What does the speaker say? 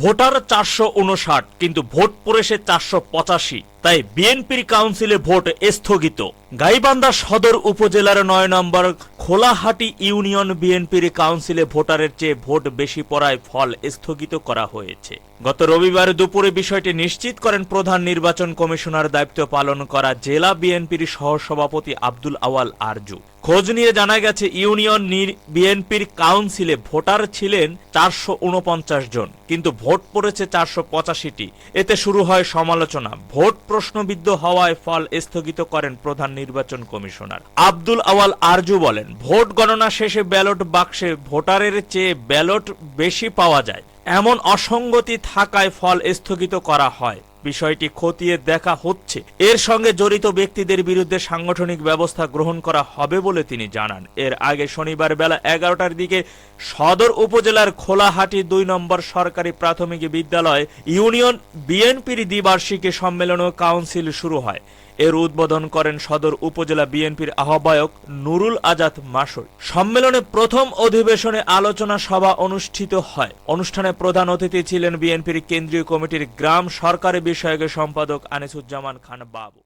Voter চারশো উনষাট, কিন্তু ভোট পড়েছে চারশো পঁচাশি। তাই বিএনপির কাউন্সিলে ভোট স্থগিত। গাইবান্ধা সদর উপজেলার নয় নম্বর খোলাহাটি ইউনিয়ন বিএনপির কাউন্সিলে ভোটারের চেয়ে ভোট বেশি পড়ায় ফল স্থগিত করা হয়েছে। গত রবিবার দুপুরে বিষয়টি নিশ্চিত করেন প্রধান নির্বাচন কমিশনার দায়িত্ব পালন করা জেলা বিএনপির সহসভাপতি আব্দুল আওয়াল আরজু। খোঁজ নিয়ে জানা গেছে, ইউনিয়ন বিএনপির কাউন্সিলে ভোটার ছিলেন চারশো উনপঞ্চাশ জন, কিন্তু ভোট পড়েছে চারশো পঁচাশিটি। এতে শুরু হয় সমালোচনা। ভোট প্রশ্নবিদ্ধ হওয়ায় ফল স্থগিত করেন প্রধান নির্বাচন কমিশনার। আব্দুল আওয়াল আরজু বলেন, ভোট গণনা শেষে ব্যালট বাক্সে ভোটারের চেয়ে ব্যালট বেশি পাওয়া যায়। এমন অসঙ্গতি থাকায় ফল স্থগিত করা হয়। বিষয়টি খতিয়ে দেখা হচ্ছে। এর সঙ্গে জড়িত ব্যক্তিদের বিরুদ্ধে সাংগঠনিক ব্যবস্থা গ্রহণ করা হবে বলে তিনি জানান। এর আগে শনিবার বেলা এগারোটার দিকে সদর উপজেলার খোলাহাটি দুই নম্বর সরকারি প্রাথমিক বিদ্যালয় ইউনিয়ন বিএনপির দ্বিবার্ষিকী সম্মেলন ও কাউন্সিল শুরু হয়। এর উদ্বোধন করেন সদর উপজেলা বিএনপির আহ্বায়ক নুরুল আজাদ মাসুর সম্মেলনে প্রথম অধিবেশনে আলোচনা সভা অনুষ্ঠিত হয়। অনুষ্ঠানে প্রধান অতিথি ছিলেন বিএনপির কেন্দ্রীয় কমিটির গ্রাম সরকারি বিষয়কের সম্পাদক আনিসুজ্জামান খান বাবু।